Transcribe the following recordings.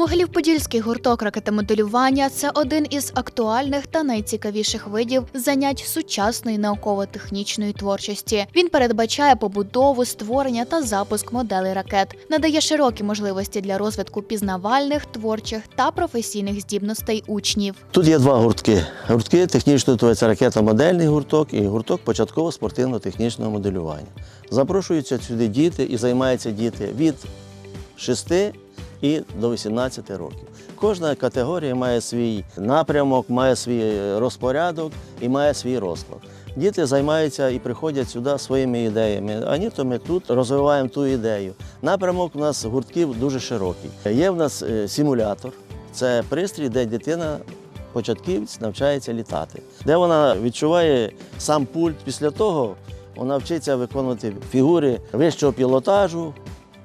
Могилів-Подільський гурток ракетомоделювання це один із актуальних та найцікавіших видів занять сучасної науково-технічної творчості. Він передбачає побудову, створення та запуск моделей ракет, надає широкі можливості для розвитку пізнавальних, творчих та професійних здібностей учнів. Тут є два гуртки. Гуртки технічної то це ракета-модельний гурток і гурток початково-спортивно-технічного моделювання. Запрошуються сюди діти і займаються діти від 6 і до 18 років. Кожна категорія має свій напрямок, має свій розпорядок і має свій розклад. Діти займаються і приходять сюди своїми ідеями. А ні, то ми тут розвиваємо ту ідею. Напрямок у нас гуртків дуже широкий. Є в нас е, симулятор, це пристрій, де дитина початківець навчається літати, де вона відчуває сам пульт. Після того вона вчиться виконувати фігури вищого пілотажу,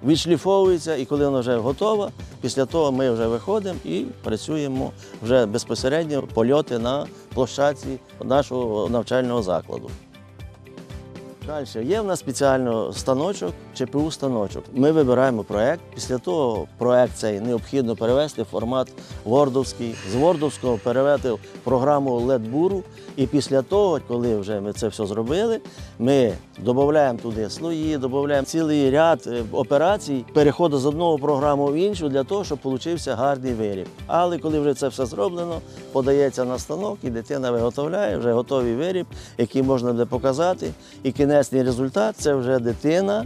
відшліфовується, і коли вона вже готова, після того ми вже виходимо і працюємо вже безпосередньо польоти на площадці нашого навчального закладу. Далі є в нас спеціально станочок, ЧПУ станочок. Ми вибираємо проєкт. Після того проєкт цей необхідно перевести в формат вордовський. З вордовського перевести в програму ледбуру. І після того, коли вже ми це все зробили, ми додаємо туди слої, додаємо цілий ряд е, операцій, переходу з одного програму в іншу для того, щоб получився гарний виріб. Але коли вже це все зроблено, подається на станок, і дитина виготовляє вже готовий виріб, який можна буде показати. І кінечний результат це вже дитина,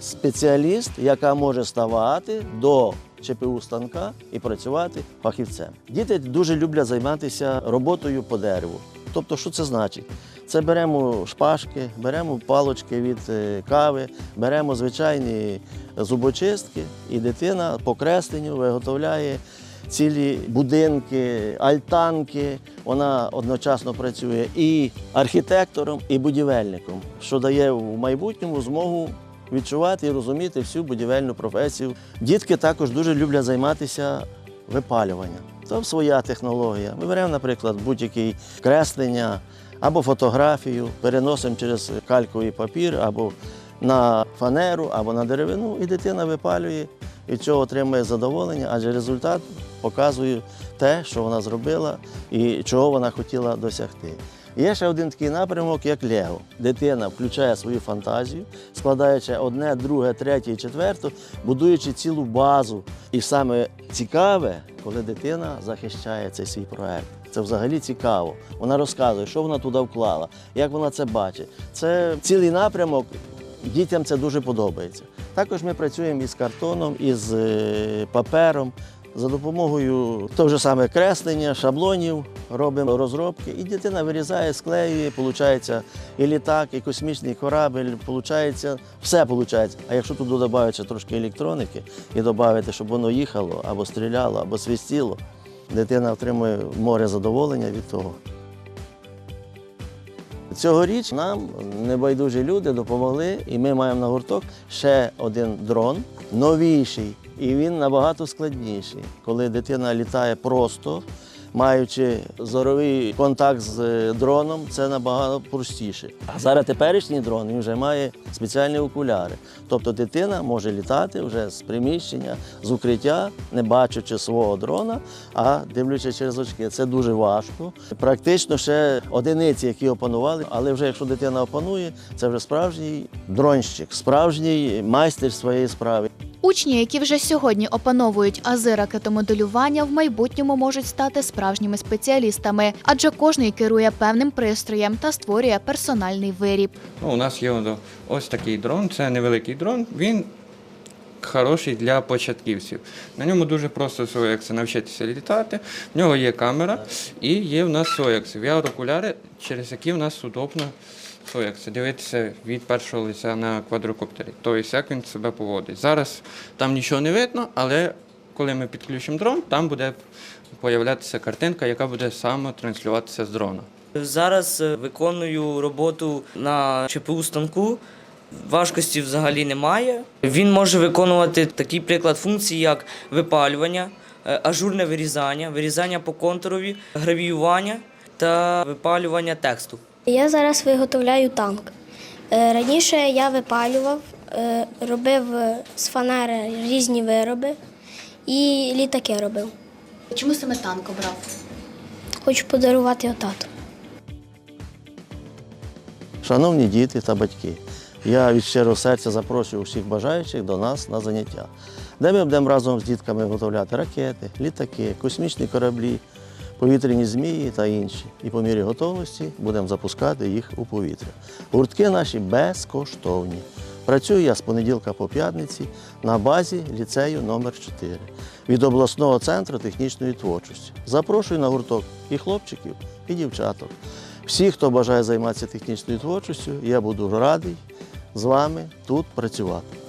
спеціаліст, яка може ставати до ЧПУ станка і працювати фахівцем. Діти дуже люблять займатися роботою по дереву. Тобто, що це значить? Це беремо шпажки, беремо палочки від е, кави, беремо звичайні зубочистки, і дитина по кресленню виготовляє цілі будинки, альтанки. Вона одночасно працює і архітектором, і будівельником, що дає в майбутньому змогу відчувати і розуміти всю будівельну професію. Дітки також дуже люблять займатися випалюванням. Це своя технологія. Ми беремо, наприклад, будь-яке креслення або фотографію, переносимо через кальковий папір або на фанеру, або на деревину, і дитина випалює, від цього отримує задоволення, адже результат показує те, що вона зробила і чого вона хотіла досягти. Є ще один такий напрямок, як Лего. Дитина включає свою фантазію, складаючи одне, друге, третє і четверте, будуючи цілу базу. І саме цікаве, коли дитина захищає цей свій проект. Це взагалі цікаво. Вона розказує, що вона туди вклала, як вона це бачить. Це цілий напрямок. Дітям це дуже подобається. Також ми працюємо із картоном, із е, папером. За допомогою того ж саме креслення, шаблонів робимо розробки, і дитина вирізає, склеює, виходить і літак, і космічний корабель, виходить, все виходить. А якщо тут ще трошки електроніки і додати, щоб воно їхало або стріляло, або свистіло, дитина отримує море задоволення від того. Цьогоріч нам небайдужі люди допомогли, і ми маємо на гурток ще один дрон, новіший, і він набагато складніший. Коли дитина літає просто, маючи зоровий контакт з е, дроном, це набагато простіше. А зараз теперішній дрон він вже має спеціальні окуляри. Тобто дитина може літати вже з приміщення, з укриття, не бачачи свого дрона, а дивлячись через очки. Це дуже важко. Практично ще одиниці, які опанували, але вже якщо дитина опанує, це вже справжній дронщик, справжній майстер своєї справи. Учні, які вже сьогодні опановують ази ракетомоделювання, в майбутньому можуть стати справжніми спеціалістами, адже кожний керує певним пристроєм та створює персональний виріб. Ну, у нас є ось такий дрон, це невеликий дрон. Він хороший для початківців. На ньому дуже просто Соякси навчитися літати. В нього є камера і є в нас Соякси. VR-окуляри, через які в нас удобно Соякси дивитися від першого лиця на квадрокоптері. Тобто, як він себе поводить. Зараз там нічого не видно, але коли ми підключимо дрон, там буде появлятися картинка, яка буде саме транслюватися з дрона. Зараз е, виконую роботу на ЧПУ станку. Важкості взагалі немає. Він може виконувати такий приклад функцій, як випалювання, е, ажурне вирізання, вирізання по контурові, гравіювання та випалювання тексту. Я зараз виготовляю танк. Е, Раніше я випалював, е, робив з фанери різні вироби і літаки робив. Чому саме танк обрав? Хочу подарувати його тату. Шановні діти та батьки, я від щирого серця запрошую усіх бажаючих до нас на заняття, де ми будемо разом з дітками виготовляти ракети, літаки, космічні кораблі, повітряні змії та інші. І по мірі готовності будемо запускати їх у повітря. Гуртки наші безкоштовні. Працюю я з понеділка по п'ятниці на базі ліцею номер 4 від обласного центру технічної творчості. Запрошую на гурток і хлопчиків, і дівчаток. Всі, хто бажає займатися технічною творчістю, я буду радий з вами тут працювати.